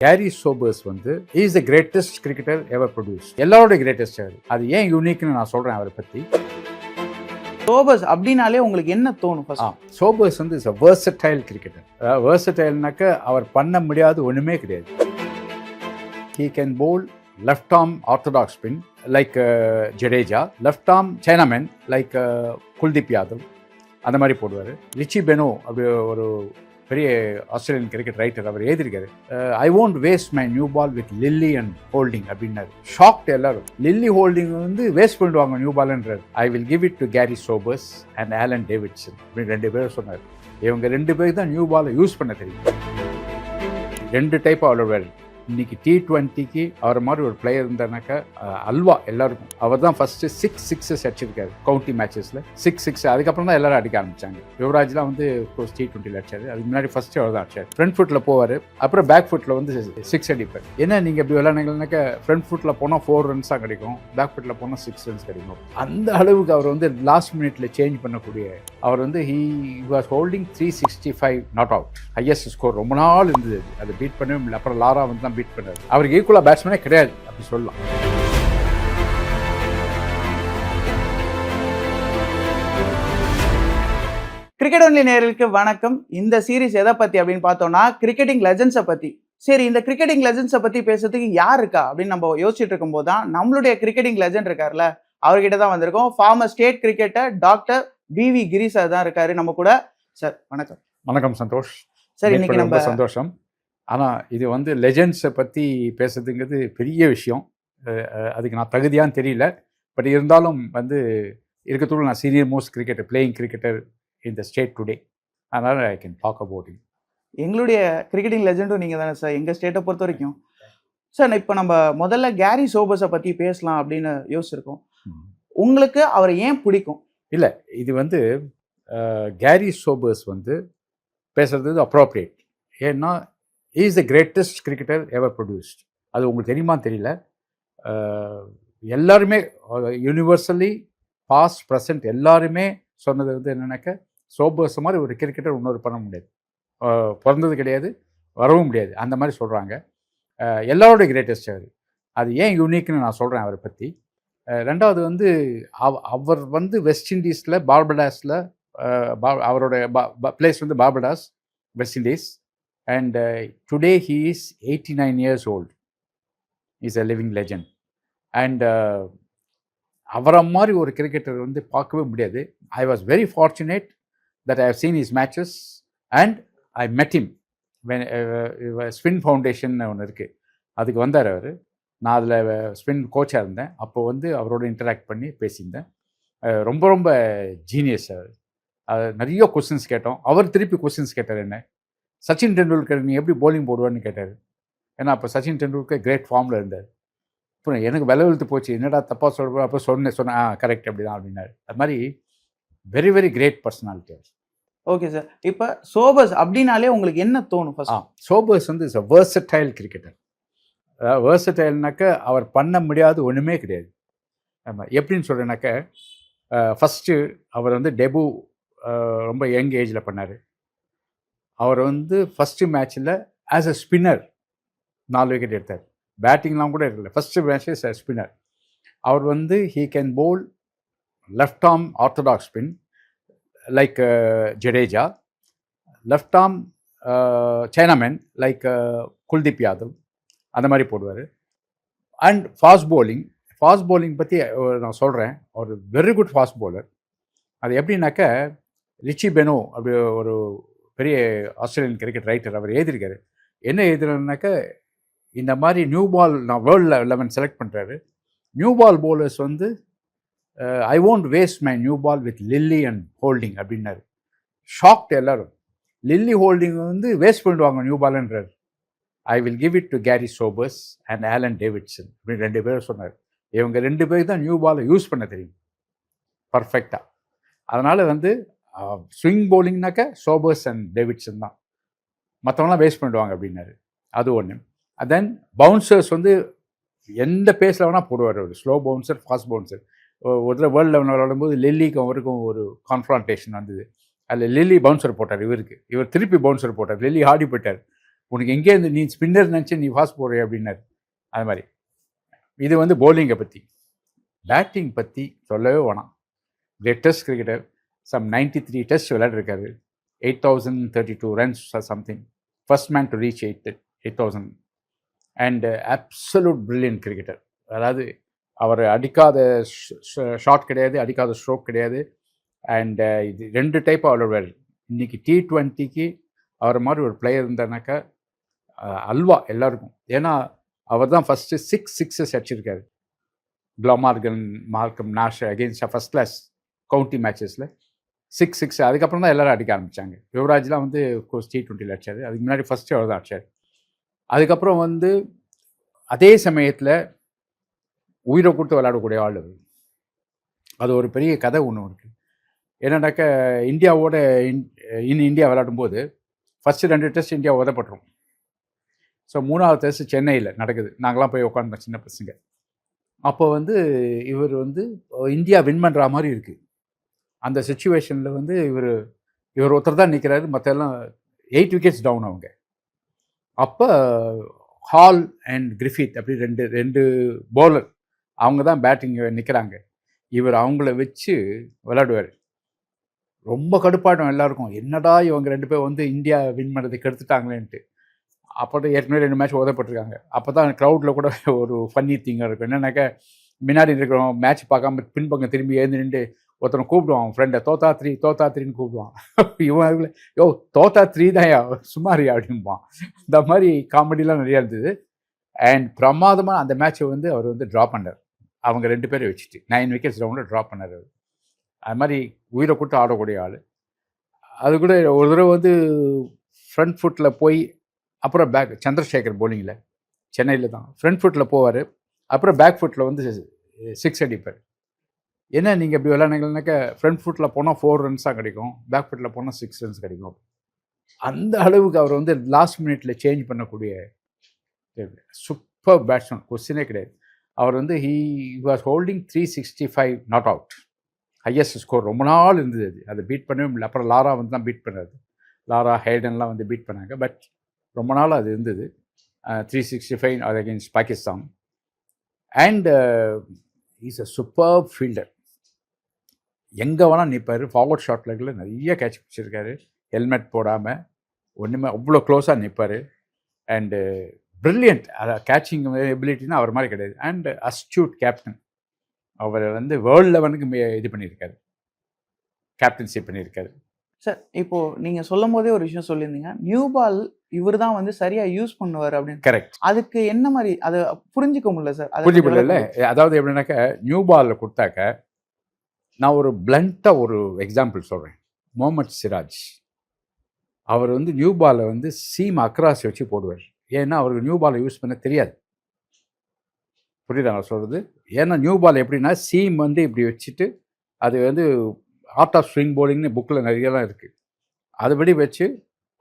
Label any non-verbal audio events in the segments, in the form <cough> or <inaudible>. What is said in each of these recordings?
Carry Sobers வந்து is the greatest cricketer ever produce எல்லாரோட greatest அவர் அது ஏன் யூனிக்னு நான் சொல்கிறேன் அவரை பற்றி சோபஸ் அப்படின்னாலே உங்களுக்கு என்ன தோணும் சோபர்ஸ் வந்து இஸ் அ வேர்சடைல் கிரிக்கெட்டர் வேர்சடைல்னாக்க அவர் பண்ண முடியாத ஒன்றுமே கிடையாது. He can bowl left arm orthodox spin like Jadeja left arm chinaman like Kuldeep Yadav அந்த மாதிரி போடுவார். ரிச்சி பெனோ அப்படி ஒரு பெரிய ஆஸ்திரேலியன் கிரிக்கெட் ரைட்டர் அவர் எழுதியிருக்காரு. I won't waste my new ball with Lillee and Holding அப்படின்னாரு. ஷாக்ட் எல்லாரும். லில்லி ஹோல்டிங் வந்து வேஸ்ட் பண்ணிடுவாங்க new பால்ன்றார் I will give it to Garry Sobers and Alan Davidson அப்படின்னு ரெண்டு பேரும் சொன்னார். இவங்க ரெண்டு பேருக்கு தான் நியூ பாலை யூஸ் பண்ண தெரியும். ரெண்டு டைப் விளையாடுவார். இன்னைக்கு டி டுவெண்ட்டிக்கு அவர் மாதிரி ஒரு பிளேயர் இருந்தானாக்கா அல்வா எல்லாருக்கும். அவர் தான் ஃபஸ்ட்டு சிக்ஸ் சிக்ஸஸ் அடிச்சிருக்காரு கவுண்டி மேட்சஸில் சிக்ஸ் சிக்ஸ் அதுக்கப்புறம் தான் எல்லாரும் அடிக்க ஆரம்பிச்சாங்க. யுவராஜ்லாம் வந்து டி ட்வெண்ட்டியில் அடிச்சார். அதுக்கு முன்னாடி ஃபஸ்ட்டு அவர் தான் அடிச்சார். ஃப்ரண்ட் ஃபுட்டில் போவார். அப்புறம் பேக் ஃபுட்டில் வந்து சிக்ஸ் அடிப்பார். என்ன நீங்கள் இப்படி விளையாடுனீங்கன்னாக்கா ஃப்ரண்ட் ஃபுட்டில் போனால் ஃபோர் ரன்ஸ் தான் கிடைக்கும். பேக் ஃபுட்டில் போனால் சிக்ஸ் ரன்ஸ் கிடைக்கும். அந்த அளவுக்கு அவர் வந்து லாஸ்ட் மினிட்ல சேஞ்ச் பண்ணக்கூடிய அவர் வந்து he was holding three sixty five not out highest score ரொம்ப நாள் இருந்தது. அதை பீட் பண்ணவே முடியல. அப்புறம் லாரா வந்து பீட் பண்ணார். அவருக்கு ஈக்குவலாக பேட்ஸ்மேனே கிடையாது அப்படி சொல்லலாம். கிரிக்கெட் ஒன்லி நேயர்களுக்கு வணக்கம். இந்த சீரிஸ் எதை பத்தி அப்படின்னு பார்த்தோம்னா கிரிக்கெட்டிங் லெஜண்ட்ஸை பத்தி. சரி இந்த கிரிக்கெட்டிங் லெஜண்ட்ஸை பத்தி பேசுறதுக்கு யார் இருக்கா அப்படின்னு நம்ம யோசிச்சுட்டு இருக்கும்போது தான் நம்மளுடைய கிரிக்கெட்டிங் லெஜண்ட் இருக்கார்ல அவர்கிட்ட தான் வந்திருக்கோம். Former state cricketer doctor PV Giri sir தான் இருக்காரு. நம்ம கூட. சார் வணக்கம். வணக்கம் சந்தோஷ். சார் இன்னைக்கு நம்ம சந்தோஷம். ஆனால் இது வந்து லெஜெண்ட்ஸை பற்றி பேசுறதுங்கிறது பெரிய விஷயம். அதுக்கு நான் தகுதியான்னு தெரியல. பட் இருந்தாலும் வந்து இருக்கத்தோடு நான் senior most cricketer playing cricketer இந்த ஸ்டேட் டுடே அதனால் I can talk about it எங்களுடைய கிரிக்கெட்டிங் லெஜெண்டும் நீங்க தானே சார் எங்க ஸ்டேட்டை பொறுத்த வரைக்கும். சார் இப்போ நம்ம முதல்ல கேரி சோபஸை பத்தி பேசலாம் அப்படின்னு யோசிச்சிருக்கோம். உங்களுக்கு அவரை ஏன் பிடிக்கும்? இல்லை இது வந்து கேரி சோபர்ஸ் வந்து பேசுறது அப்ரோப்ரியேட் ஏன்னா is the greatest cricketer ever produced அது உங்களுக்கு தெரியுமா? தெரியல. எல்லாருமே யூனிவர்சலி பாஸ்ட் ப்ரெசன்ட் எல்லாருமே சொன்னது வந்து என்னென்னாக்க சோபர்ஸ் மாதிரி ஒரு கிரிக்கெட்டர் இன்னொரு பண்ண முடியாது. பிறந்தது கிடையாது வரவும் முடியாது. அந்த மாதிரி சொல்கிறாங்க எல்லாரோட கிரேட்டஸ்ட் அவர் அது. ஏன் யூனிக்னு நான் சொல்கிறேன் அவரை பற்றி ரெண்டாவது வந்து அவ- அவர் வந்து வெஸ்ட் இண்டீஸில் பார்படாஸில் அவரோட பிளேஸ் வந்து Barbados West Indies and today he is eighty nine years old is a living legend and அவரை மாதிரி ஒரு கிரிக்கெட்டர் வந்து பார்க்கவே முடியாது. I was very fortunate that I have seen his matches and I met him spin foundation ஒன்று இருக்குது அதுக்கு வந்தார் அவர். நான் அதில் ஸ்பின் கோச்சாக இருந்தேன். அப்போ வந்து அவரோட இன்டராக்ட் பண்ணி பேசியிருந்தேன். ரொம்ப ரொம்ப ஜீனியஸ் அவர். நிறைய கொஸ்டின்ஸ் கேட்டோம். அவர் திருப்பி கொஸ்டின்ஸ் கேட்டார் என்ன? சச்சின் டெண்டுல்கர் நீ எப்படி bowling போடுவான்னு கேட்டார். ஏன்னா அப்போ சச்சின் டெண்டுல்கர் கிரேட் ஃபார்மில் இருந்தார். அப்புறம் எனக்கு விலை வெளுத்து போச்சு. என்னடா தப்பாக சொல்கிறோம் அப்போ சொன்னேன் சொன்னேன். ஆ கரெக்ட் அப்படி தான் அப்படின்னாரு. அது மாதிரி வெரி வெரி கிரேட் பர்சனாலிட்டி அவர். ஓகே சார் இப்போ சோபஸ் அப்படின்னாலே உங்களுக்கு என்ன தோணும் ஆ சோபர்ஸ் வந்து இஸ் அ வேர்சடைல் கிரிக்கெட்டர் வேர்சடைல்னாக்க அவர் பண்ண முடியாத ஒன்றுமே கிடையாது. ஆமாம் எப்படின்னு சொல்கிறேன்னாக்க ஃபஸ்ட்டு அவர் வந்து டெபு ரொம்ப யங் ஏஜில் பண்ணார். அவர் வந்து ஃபஸ்ட்டு மேட்ச்சில் ஆஸ் அ ஸ்பின்னர் நாலு விக்கெட் எடுத்தார். பேட்டிங்லாம் கூட எடுக்கல. First match as a spinner அவர் வந்து he can bowl left arm orthodox spin like Jadeja left arm chinaman like Kuldeep Yadav அந்த மாதிரி போடுவார். And fast bowling fast bowling பற்றி நான் சொல்கிறேன் ஒரு வெரி குட் ஃபாஸ்ட் போலர் அது எப்படின்னாக்க ரிச்சி பெனோ அப்படி ஒரு பெரிய ஆஸ்திரேலியன் கிரிக்கெட் ரைட்டர் அவர் எழுதியிருக்காரு. என்ன எழுதுறாருனாக்க இந்த மாதிரி நியூ பால் நான் வேர்ல்டு லெவன் செலக்ட் பண்ணுறாரு நியூ பால் போலர்ஸ் வந்து I won't waste my new ball with Lillee and Holding அப்படின்னாரு. ஷாக்ட் எல்லாரும். லில்லி ஹோல்டிங் வந்து வேஸ்ட் பண்ணிடுவாங்க new பால்ன்றார் I will give it to Garry Sobers and Alan Davidson அப்படின்னு ரெண்டு பேரும் சொன்னார். இவங்க ரெண்டு பேருக்கு தான் நியூ பாலை யூஸ் பண்ண தெரியும். பர்ஃபெக்டாக அதனால் வந்து ஸ்விங் bowlingனாக்க சோபர்ஸ் அண்ட் டேவிட்சன் தான். மற்றவங்களாம் வேஸ்ட் பண்ணிடுவாங்க அப்படின்னாரு. அது ஒன்று தென் பவுன்சர்ஸ் வந்து எந்த பேஸில் வேணால் போடுவார் அவர். ஸ்லோ பவுன்சர் ஃபாஸ்ட் பவுன்சர் ஒரு தடவை வேர்ல்டு லெவன் விளையாடும்போது லில்லிக்கும் அவருக்கும் ஒரு கான்ஃபரன்டேஷன் வந்தது. அதில் லில்லி பவுன்சர் போட்டார் இவருக்கு. இவர் திருப்பி பவுன்சர் போட்டார். லில்லி ஆடி போயிட்டார். உனக்கு எங்கேருந்து நீ ஸ்பின்னர் நினச்சி நீ ஃபாஸ்ட் போடுற அப்படின்னாரு. அது மாதிரி. இது வந்து பவுலிங்கை பற்றி பேட்டிங் பற்றி சொல்லவே வேணாம். Greatest cricketer some ninety three test விளையாடிருக்காரு eight thousand thirty two runs something first man to reach eight eight thousand and absolute brilliant cricketer அதாவது அவர் அடிக்காத ஷாட் கிடையாது அடிக்காத ஸ்ட்ரோக் கிடையாது. அண்ட் uh, இது ரெண்டு டைப் விளையாடுவார். இன்னைக்கு டி ட்வெண்ட்டிக்கு அவர் மாதிரி ஒரு பிளேயர் இருந்தானாக்கா அல்வா எல்லாருக்கும். ஏன்னா அவர் தான் ஃபஸ்ட்டு சிக்ஸ் சிக்ஸஸ் அடிச்சிருக்காரு. Glamorgan Malcolm Nash against first class county மேட்சஸில் six six அதுக்கப்புறம் தான் எல்லோரும் அடிக்க ஆரம்பித்தாங்க யுவராஜ்லாம் வந்து கோர்ஸ் டி ட்வெண்ட்டியில் அடிச்சார். அதுக்கு முன்னாடி ஃபஸ்ட்டு அவர் தான் அடிச்சார். அதுக்கப்புறம் வந்து அதே சமயத்தில் உயிரை கொடுத்து விளையாடக்கூடிய ஆள் அது அது ஒரு பெரிய கதை ஒன்று இருக்குது என்னன்னாக்க இந்தியாவோட இன் இன் இந்தியா விளையாடும்போது ஃபஸ்ட்டு ரெண்டு டெஸ்ட் இந்தியா உதப்பட்டுரும். ஸோ மூணாவது டெஸ்ட் சென்னையில் நடக்குது. நாங்களாம் போய் உட்காந்துருந்தோம் சின்ன பசங்க. அப்போ வந்து இவர் வந்து இந்தியா வின் பண்ணுற மாதிரி இருக்குது அந்த சுச்சுவேஷனில் வந்து இவர் இவர் ஒருத்தர் தான் நிற்கிறாரு மற்ற எல்லாம் எயிட் விக்கெட்ஸ் டவுன் அவங்க. அப்போ ஹால் அண்ட் கிரிஃபித் அப்படி ரெண்டு ரெண்டு பவுலர் அவங்க தான் பேட்டிங் நிற்கிறாங்க இவர் அவங்கள வச்சு விளையாடுவார். ரொம்ப கடுப்பாட்டம் எல்லாருக்கும். என்னடா இவங்க ரெண்டு பேர் வந்து இந்தியா வின் பண்ணுறதுக்கு எடுத்துட்டாங்களேன்ட்டு அப்போ தான் ஏற்கனவே ரெண்டு மேட்ச் உதப்பட்டிருக்காங்க. அப்போ தான் க்ரௌடில் கூட ஒரு ஃபன்னி திங்காக இருக்கும். என்னன்னாக்கா முன்னாடி இருக்கிறோம் மேட்ச் பார்க்காம பின்பக்கம் திரும்பி எழுந்து நின்று ஒருத்தனை கூப்பிடுவான் அவன் ஃப்ரெண்டை தோத்தா த்ரீ தோத்தா த்ரீன்னு கூப்பிடுவான். <laughs> இவன் யோ தோத்தா த்ரீ தான் சுமாரியா அப்படிம்பான். இந்த மாதிரி காமெடிலாம் நிறையா இருந்தது. அண்ட் பிரமாதமாக அந்த மேட்ச்சை வந்து அவர் வந்து ட்ரா பண்ணார். அவங்க ரெண்டு பேரை வச்சுட்டு நைன் விக்கெட்ஸ் ரவுண்டில் ட்ரா பண்ணார் அவர். அது மாதிரி உயிரை கூட்டு ஆடக்கூடிய ஆள். அது கூட ஒரு தடவை வந்து ஃப்ரண்ட் ஃபுட்டில் போய் அப்புறம் பேக் சந்திரசேகர் போலிங்கில் சென்னையில் தான். ஃப்ரண்ட் ஃபுட்டில் போவார். அப்புறம் பேக் ஃபுட்டில் வந்து சிக்ஸ் அடிப்பார். என்ன நீங்கள் இப்படி விளையாடுங்கனாக்கா ஃப்ரண்ட் ஃபுட்டில் போனால் ஃபோர் ரன்ஸாக கிடைக்கும் பேக் ஃபுட்டில் போனால் சிக்ஸ் ரன்ஸ் கிடைக்கும். அந்த அளவுக்கு அவர் வந்து லாஸ்ட் மினிட்ல சேஞ்ச் பண்ணக்கூடிய சூப்பர் பேட்ஸ்மேன் கொஸ்டினே கிடையாது. அவர் வந்து he was holding three sixty five not out highest score ரொம்ப நாள் இருந்தது அது. அதை பீட் பண்ணவே முடியல. அப்புறம் லாரா வந்து தான் பீட் பண்ணுறது லாரா ஹேடன்லாம் வந்து பீட் பண்ணாங்க. பட் ரொம்ப நாள் அது இருந்தது. த்ரீ சிக்ஸ்டி ஃபைவ் அது against Pakistan and is a super fielder எங்கே வேணால் நிற்பார் ஃபார்வர்ட் லெக்கில் நிறைய கேட்ச் பிடிச்சிருக்காரு ஹெல்மெட் போடாமல் ஒன்றுமே அவ்வளோ க்ளோஸாக நிற்பார் அண்டு ப்ரில்லியன்ட் கேட்சிங் எபிலிட்டினா அவர் மாதிரி கிடையாது. அண்ட் அஸ்டியூட் கேப்டன் அவர் வந்து வேர்ல்ட் லெவனுக்கு இது பண்ணியிருக்காரு. கேப்டன்சி பண்ணியிருக்காரு. சார் இப்போ நீங்க சொல்லும் போதே ஒரு விஷயம் சொல்லியிருந்தீங்க. நியூ பால் இவர் தான் வந்து சரியா யூஸ் பண்ணுவார் அப்படின்னு. கரெக்ட் அதுக்கு என்ன மாதிரி அதை புரிஞ்சுக்க முடியல சார் அதை புரிஞ்சு கொஞ்சம் இல்லை விளக்குங்க. அதாவது எப்படின்னாக்க நியூ பாலில் கொடுத்தாக்க நான் ஒரு பிளண்ட்டாக ஒரு எக்ஸாம்பிள் சொல்கிறேன் முகமது சிராஜ் அவர் வந்து நியூ பாலை வந்து சீம் அக்ராஸ் வச்சு போடுவார். ஏன்னா அவருக்கு நியூ பாலை யூஸ் பண்ண தெரியாது. புரியுதா நான் சொல்கிறது ஏன்னா நியூ பால் எப்படின்னா சீம் வந்து இப்படி வச்சுட்டு அது வந்து ஆர்ட் ஆஃப் ஸ்விங் போலிங்னு புக்கில் நிறையலாம் இருக்குது அதுபடி வச்சு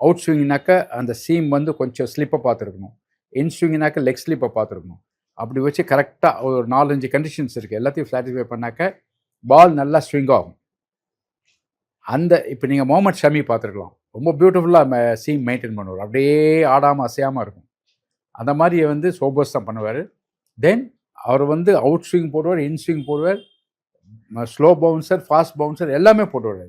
அவுட் ஸ்விங்னாக்க அந்த சீம் வந்து கொஞ்சம் ஸ்லிப்பை பார்த்துருக்கணும். இன் ஸ்விங்னாக்க லெக் ஸ்லிப்பை பார்த்துருக்கணும். அப்படி வச்சு கரெக்டாக ஒரு நாலஞ்சு கண்டிஷன்ஸ் இருக்குது எல்லாத்தையும் சாட்டிஸ்ஃபை பண்ணாக்க பால் நல்லா ஸ்விங் ஆகும். அந்த இப்போ நீங்கள் முகமது ஷமி பார்த்துருக்கலாம். ரொம்ப பியூட்டிஃபுல்லாக சீம் மெயின்டைன் பண்ணுவார். அப்படியே ஆடாமல் அசையாமல் இருக்கும். அந்த மாதிரி வந்து சோபர்ஸ் தான் பண்ணுவார். தென் அவர் வந்து அவுட் ஸ்விங் போடுவார் இன் ஸ்விங் போடுவார் ஸ்லோ பவுன்சர் ஃபாஸ்ட் பவுன்சர் எல்லாமே போட்டுவார்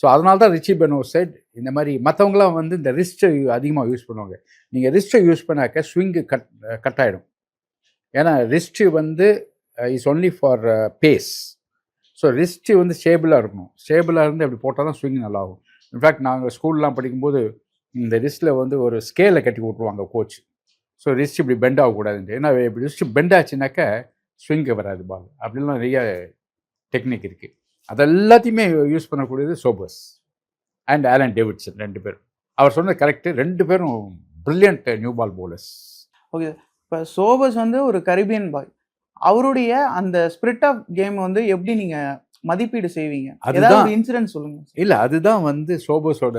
ஸோ அதனால தான் ரிச்சி பெனோ சைட் இந்த மாதிரி மற்றவங்களாம் வந்து இந்த ரிஸ்ட்டை அதிகமாக யூஸ் பண்ணுவாங்க. நீங்கள் ரிஸ்ட்டை யூஸ் பண்ணாக்க ஸ்விங்கு கட் கட் ஆகிடும் ஏன்னா ரிஸ்ட்டு வந்து is only for pace so wrist வந்து ஸ்டேபிளாக இருக்கணும். ஸ்டேபிளாக இருந்து அப்படி போட்டால் தான் ஸ்விங் நல்லாகும். இன்ஃபேக்ட் நாங்கள் ஸ்கூல்லாம் படிக்கும்போது இந்த ரிஸ்ட்டில் வந்து ஒரு ஸ்கேலை கட்டி விட்ருவாங்க கோச் ஸோ ரிஸ்ட் இப்படி பெண்ட் ஆகக்கூடாதுன்ட்டு. ஏன்னா இப்படி ரிஸ்ட் பெண்ட் ஆச்சுனாக்க ஸ்விங்கு வராது பால் அப்படிலாம் நிறைய டெக்னிக் இருக்குது அது எல்லாத்தையுமே யூஸ் பண்ணக்கூடியது சோபர்ஸ் அண்ட் ஆலன் டேவிட்சன் ரெண்டு பேரும். அவர் சொன்னது கரெக்டு ரெண்டு பேரும் பிரில்லியன்ட் நியூ பால் ஓகே இப்போ சோபஸ் வந்து ஒரு கரிபியன் பாய் அவருடைய அந்த ஸ்பிரிட் ஆஃப் கேம் வந்து எப்படி நீங்க மதிப்பீடு செய்வீங்க? அதுதான். இன்சிடென்ட் சொல்லுங்க. இல்லை அதுதான் வந்து சோபர்ஸோட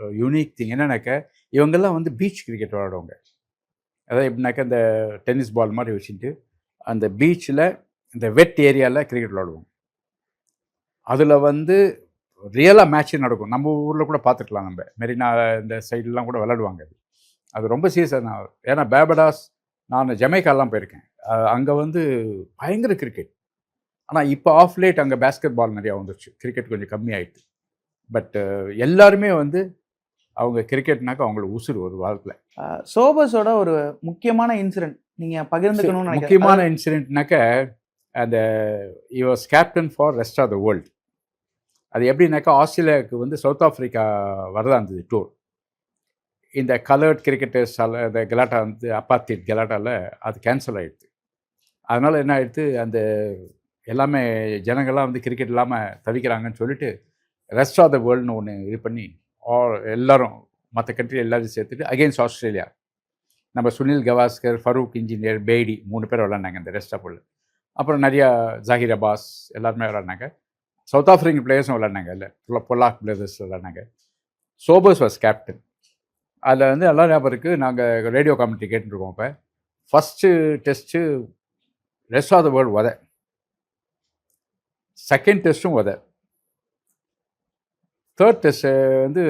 யூனிக் திங் என்னன்னாக்க இவங்கெல்லாம் வந்து பீச் கிரிக்கெட் விளையாடுவாங்க. அதாவது எப்படின்னாக்கா இந்த டென்னிஸ் பால் மாதிரி வச்சுட்டு அந்த பீச்சில் இந்த வெட் ஏரியாவில் கிரிக்கெட் விளையாடுவோம் அதில் வந்து ரியலாக மேட்ச் நடக்கும். நம்ம ஊரில் கூட பார்த்துக்கலாம் நம்ம. மெரினா இந்த சைட்லலாம் கூட விளையாடுவாங்க. அது அது ரொம்ப சீரியஸாக நான் ஏன்னா பேபடாஸ் நான் ஜமைக்காலாம் போயிருக்கேன். அங்கே வந்து பயங்கர கிரிக்கெட் ஆனால் இப்போ ஆஃப் லேட் அங்கே பேஸ்கெட் பால் நிறையா வந்துருச்சு. கிரிக்கெட் கொஞ்சம் கம்மியாயிட்டு. பட் எல்லாருமே வந்து அவங்க கிரிக்கெட்னாக்க அவங்களுக்கு உசுறு ஒரு அஹ், சோபஸோட ஒரு முக்கியமான இன்சிடென்ட் நீங்க பகிர்ந்துக்கணும்னு முக்கியமான இன்சிடென்ட்னாக்க அந்த was captain for rest of the world அது எப்படின்னாக்கா ஆஸ்திரேலியாவுக்கு வந்து சவுத் ஆஃப்ரிக்கா வரதா இருந்தது டூர் இந்த கலர்ட் கிரிக்கெட்டர்ஸ் இந்த கலாட்டா வந்து அப்பாத்திட் கலாட்டாவில் அது கேன்சல் ஆகிடுது அதனால் என்ன ஆயிடுது அந்த எல்லாமே ஜனங்கள்லாம் வந்து கிரிக்கெட் இல்லாமல் தவிக்கிறாங்கன்னு சொல்லிட்டு ரெஸ்ட் ஆஃப் த வேர்ல்டுன்னு ஒன்று இது பண்ணி ஆல் எல்லோரும் மற்ற கண்ட்ரி எல்லாரும் சேர்த்துட்டு அகெயின்ஸ்ட் ஆஸ்திரேலியா. நம்ம சுனில் கவாஸ்கர் ஃபரூக் இன்ஜினியர் பேடி மூணு பேர் விளாண்டாங்க இந்த ரெஸ்ட் ஆஃப் அப்புறம் நிறையா ஜாகிர் அபாஸ் எல்லாருமே விளாண்டாங்க சவுத் ஆஃப்ரிக்கன் பிளேயர்ஸும் விளாண்டாங்க இல்லை பொல்லாக் பிளேயர்ஸ் விளாண்டாங்க சோபர்ஸ் வாஸ் கேப்டன் அதில் வந்து எல்லா ஞாபகம் இருக்குது நாங்கள் ரேடியோ காமெண்ட்ரி கேட்டுருக்கோம் இப்போ first test rest of the world உத செகண்ட் டெஸ்ட்டும் உத தேர்ட் டெஸ்ட்டு வந்து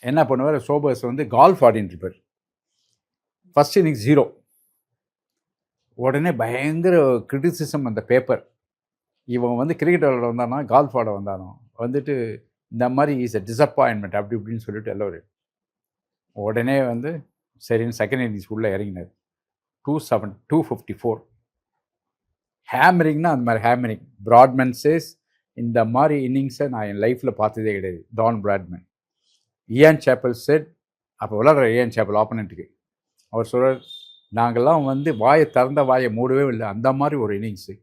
என்ன பண்ணுவார்? சோபர்ஸ் வந்து கால்ஃப் ஆடின்னு இருப்பார் ஃபஸ்ட் இன்னிங்ஸ் ஜீரோ. உடனே பயங்கர கிரிட்டிசிசம் அந்த பேப்பர். இவன் வந்து கிரிக்கெட் விளாட வந்தானா? கால்ஃப் ஆட வந்தானோ? வந்துட்டு இந்த மாதிரி இஸ் அ டிசப்பாயின்மெண்ட் அப்படி இப்படின்னு சொல்லிட்டு எல்லோரும். உடனே வந்து சரின்னு செகண்ட் இன்னிங்ஸ் உள்ளே இறங்கினார். Two seven two fifty four ஹேமரிங்னா அந்த மாதிரி ஹேமரிங் பிராட்மேன் சேஸ் இந்த மாதிரி இன்னிங்ஸை நான் என் லைஃப்பில் பார்த்ததே கிடையாது. Don Bradman Ian Chappell said அப்போ விளாட்ற இயான் சேப்பல் ஆப்போனண்ட்டுக்கு அவர் சொல்கிறார் நாங்கள்லாம் வந்து வாயை திறந்த வாயை மூடவே இல்லை. அந்த மாதிரி ஒரு இன்னிங்ஸு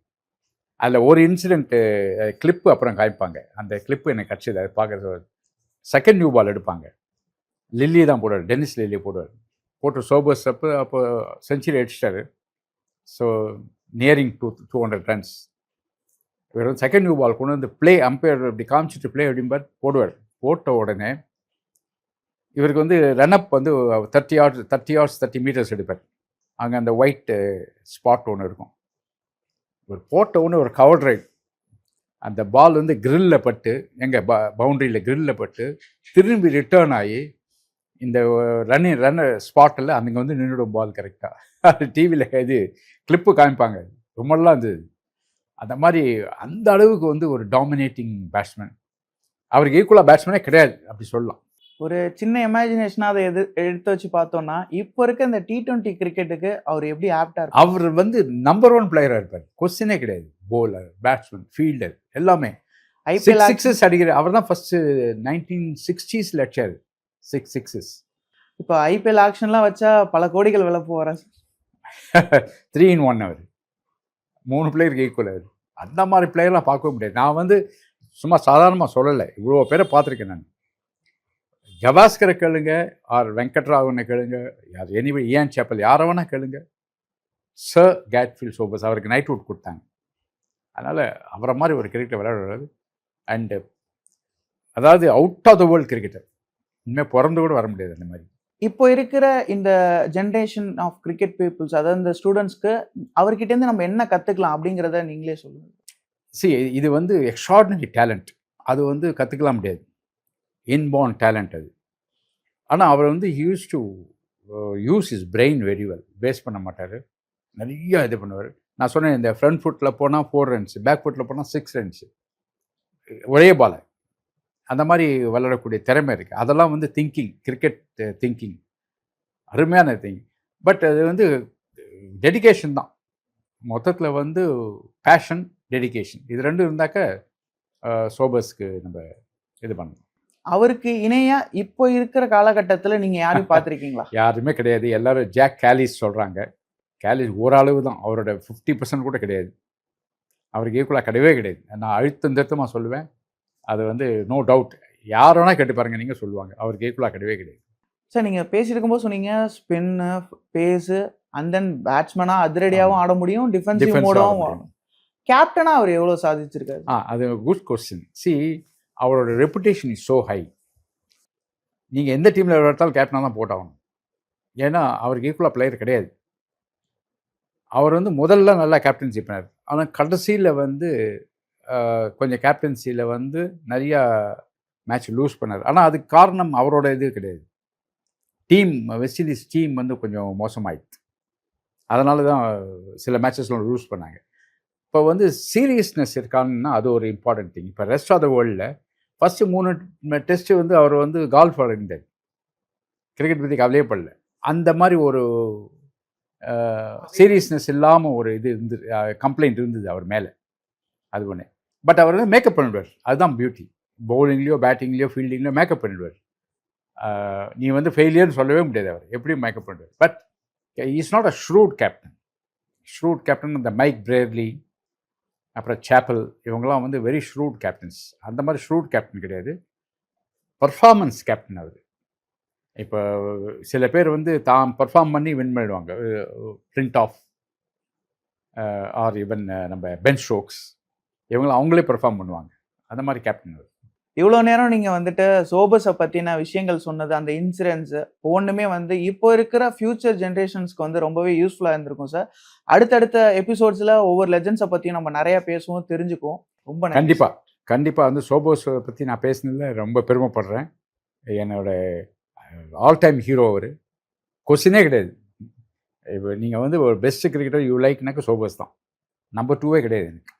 அதில் ஒரு இன்சிடென்ட்டு கிளிப்பு அப்புறம் காய்ப்பாங்க அந்த கிளிப்பு எனக்கு கிடச்சிது. அது பார்க்குறது செகண்ட் நியூ பால் எடுப்பாங்க. லில்லி தான் போடுவார். டென்னிஸ் லில்லி போடுவார். போட்டு சோபர்ஸ் அப்போ அப்போ செஞ்சுரி அடிச்சிட்டாரு. So nearing to two hundred runs இவர் வந்து செகண்ட் நியூ பால் கொண்டு வந்து ப்ளே அம்பையர் இப்படி காமிச்சிட்டு ப்ளே அப்படிம்பார் போடுவார். போட்ட உடனே இவருக்கு வந்து ரன்அப் வந்து தேர்ட்டி ஹார்ஸ் தேர்ட்டி ஹார்ஸ் தேர்ட்டி மீட்டர்ஸ் எடுப்பார். அங்கே அந்த ஒயிட் ஸ்பாட் ஒன்று இருக்கும். இவர் போட்ட உடனே ஒரு கவர் ரைட் அந்த பால் வந்து கிரில்ல பட்டு எங்கள் ப பவுண்டரியில் கிரில்ல பட்டு திரும்பி ரிட்டர்ன் ஆகி இந்த ரன்னிங் ரன் ஸ்பாட்டில் அங்கே வந்து நின்றுடும் பால் கரெக்டாக அது டிவியில் இது கிளிப்பு காமிப்பாங்க. ரொம்பலாம் இருந்தது அந்த மாதிரி அந்த அளவுக்கு வந்து ஒரு டாமினேட்டிங் பேட்ஸ்மேன் அவருக்கு ஈக்குவலாக பேட்ஸ்மேனே கிடையாது அப்படி சொல்லலாம். ஒரு சின்ன இமேஜினேஷனா அதை எது எடுத்து வச்சு பார்த்தோம்னா இப்போ இருக்க இந்த டி டுவெண்ட்டி கிரிக்கெட்டுக்கு அவர் எப்படி ஆப்டா இருக்கும் அவர் வந்து நம்பர் ஒன் பிளேயராக இருப்பார். கொஸ்டினே கிடையாது. போலர் பேட்ஸ்மேன் ஃபீல்டர் எல்லாமே. ஐபிஎல் சிக்ஸஸ் அடிக்கிற அவர் தான் ஃபர்ஸ்ட் நைன்டீன் சிக்ஸ்டீஸில் அடிச்சார். சிக்ஸ் சிக்ஸஸ் இப்போ ஐபிஎல் ஆக்ஷன்லாம் வச்சா பல கோடிகள் விலை போகிற த்ரீ இன் ஒன் அவர். மூணு பிளேயருக்கு ஈக்குவல் அவர். அந்த மாதிரி பிளேயர்லாம் பார்க்கவே முடியாது. நான் வந்து சும்மா சாதாரணமாக சொல்லலை. இவ்வளோ பேரை பார்த்துருக்கேன் நான். ஜவாஸ்கரை கேளுங்க ஆர் வெங்கட்ராவனை கேளுங்க யார் எனிவே ஏன் சேப்பல் யாரை வேணால் கேளுங்க. சர் கேட்ஃபீல் சோபஸ் அவருக்கு நைட் அவுட் கொடுத்தாங்க. அதனால் அவரை மாதிரி ஒரு கிரிக்கெட்டை விளையாடுறாரு. அண்டு அதாவது out of the world cricketer இனிமேல் பிறந்து கூட வர முடியாது அந்த மாதிரி. இப்போ இருக்கிற இந்த ஜென்ரேஷன் ஆஃப் கிரிக்கெட் பீப்புள்ஸ் அதாவது இந்த ஸ்டூடெண்ட்ஸ்க்கு அவர்கிட்ட இருந்து நம்ம என்ன கத்துக்கலாம் அப்படிங்கிறத நீங்களே சொல்லுங்க. சி இது வந்து எக்ஸ்ட்ராடினரி டேலண்ட் அது வந்து கற்றுக்கலாம் முடியாது. இன்பார்ன் டேலண்ட் அது. ஆனால் அவர் வந்து use to use is brain very well waste பண்ண மாட்டார். நிறைய இது பண்ணுவார். நான் சொன்னேன் இந்த ஃப்ரண்ட் ஃபுட்டில் போனால் ஃபோர் ரன்ஸ் பேக் ஃபுட்டில் போனால் சிக்ஸ் ரன்ஸு ஒரே பாலை அந்த மாதிரி விளையாடக்கூடிய திறமை இருக்குது அதெல்லாம் வந்து திங்கிங் கிரிக்கெட் திங்கிங் அருமையான திங்கிங் பட் அது வந்து டெடிகேஷன் தான். மொத்தத்தில் வந்து பேஷன் டெடிகேஷன் இது ரெண்டும் இருந்தாக்க சோபர்ஸ்க்கு நம்ம இது பண்ணணும் அவருக்கு இணையா இப்போ இருக்கிற காலகட்டத்துல நீங்க யாரையும் <laughs> பார்த்திருக்கீங்களா? யாருமே கிடையாது. எல்லாரும் ஜாக் கேலிஸ் சொல்கிறாங்க கேலிஸ் ஓரளவு தான். அவரோட ஃபிஃப்டி பர்சன்ட் கூட கிடையாது. அவருக்கு ஈக்குவலாக கிடையவே கிடையாது. நான் அழுத்தம் திருத்தமாக சொல்லுவேன். அது வந்து நோ டவுட் யார் வேணால் கேட்டு பாருங்க நீங்கள் சொல்லுவாங்க. அவருக்கு ஈக்குவலாக கிடையவே கிடையாது. சார் நீங்க பேசிட்டு இருக்கும்போது சொன்னீங்க ஸ்பின்னு பேஸு அண்ட் தென் பேட்ஸ்மேனா அதிரடியாவும் ஆட முடியும் டிஃபென்சிவ் Defensive ஆட மோடாவும் முடியும். கேப்டனா அவர் எவ்வளவு சாதிச்சிருக்காரு? ஆ அது குட் கொஸ்டின் சி அவரோட ரெப்புடேஷன் இஸ் ஸோ ஹை நீங்கள் எந்த டீமில் விளையாட்டாலும் கேப்டனாக தான் போட்டாகணும். ஏன்னா அவருக்கு ஈக்குவலாக பிளேயர் கிடையாது. அவர் வந்து முதல்ல நல்லா கேப்டன்சி பண்ணார். ஆனால் கடைசியில் வந்து கொஞ்சம் கேப்டன்சியில் வந்து நிறையா மேட்ச் லூஸ் பண்ணார். ஆனால் அதுக்கு காரணம் அவரோட இது கிடையாது. டீம் வெஸ்ட் இண்டீஸ் டீம் வந்து கொஞ்சம் மோசமாயிடுது அதனால தான் சில மேட்சஸ்லாம் லூஸ் பண்ணாங்க. இப்போ வந்து சீரியஸ்னஸ் இருக்கான்னா அது ஒரு இம்பார்ட்டன்ட் திங் இப்போ ரெஸ்ட் ஆஃப் த வேர்ல்டில் ஃபஸ்ட்டு மூணு டெஸ்ட்டு வந்து அவர் வந்து கால்ஃப் இருந்தார் கிரிக்கெட் பற்றி கவலையே படல. அந்த மாதிரி ஒரு சீரியஸ்னஸ் இல்லாமல் ஒரு இது இருந்து கம்ப்ளைண்ட் இருந்தது அவர் மேலே. அது ஒன்று பட் அவர் வந்து மேக்கப் பண்ணிடுவார். அதுதான் பியூட்டி பவுலிங்லேயோ பேட்டிங்லேயோ ஃபீல்டிங்லேயோ மேக்கப் பண்ணிடுவார். நீ வந்து ஃபெயிலியர்னு சொல்லவே முடியாது அவர். எப்படியும் மேக்கப் பண்ணிடுவார் but is not a shrewd captain shrewd captain இந்த மைக் பிரேர்லி அப்புறம் சேப்பல் இவங்கெல்லாம் வந்து வெரி ஷ்ரூட் கேப்டன்ஸ் அந்த மாதிரி ஷ்ரூட் கேப்டன் கிடையாது. பர்ஃபார்மன்ஸ் கேப்டன் அவர். இப்போ சில பேர் வந்து தான் பர்ஃபார்ம் பண்ணி வின் பண்ணிடுவாங்க. பிரிண்ட் ஆஃப் ஆர் ஈவன் நம்ம பென் ஸ்ட்ரோக்ஸ் இவங்களும் அவங்களே பெர்ஃபார்ம் பண்ணுவாங்க. அந்த மாதிரி கேப்டன் அவர். இவ்வளோ நேரம் நீங்கள் வந்துட்டு சோபஸை பற்றின விஷயங்கள் சொன்னது அந்த இன்சூரன்ஸ் ஒவ்வொன்றுமே வந்து இப்போ இருக்கிற ஃபியூச்சர் ஜென்ரேஷன்ஸ்க்கு வந்து ரொம்பவே யூஸ்ஃபுல்லாக இருந்திருக்கும் சார் அடுத்தடுத்த எபிசோட்ஸில் ஒவ்வொரு லெஜண்ட்ஸை பற்றியும் நம்ம நிறைய பேசுவோம் தெரிஞ்சுக்குவோம். ரொம்ப கண்டிப்பாக கண்டிப்பாக வந்து சோபோஸ் பற்றி நான் பேசினதில் ரொம்ப பெருமைப்படுறேன். என்னோட ஆல் டைம் ஹீரோ அவர். கொஸ்டினே கிடையாது. இப்போ நீங்கள் வந்து ஒரு பெஸ்ட் கிரிக்கெட்டர் யூ லைக்னாக்க சோபோஸ் தான். நம்பர் டூவே கிடையாது எனக்கு.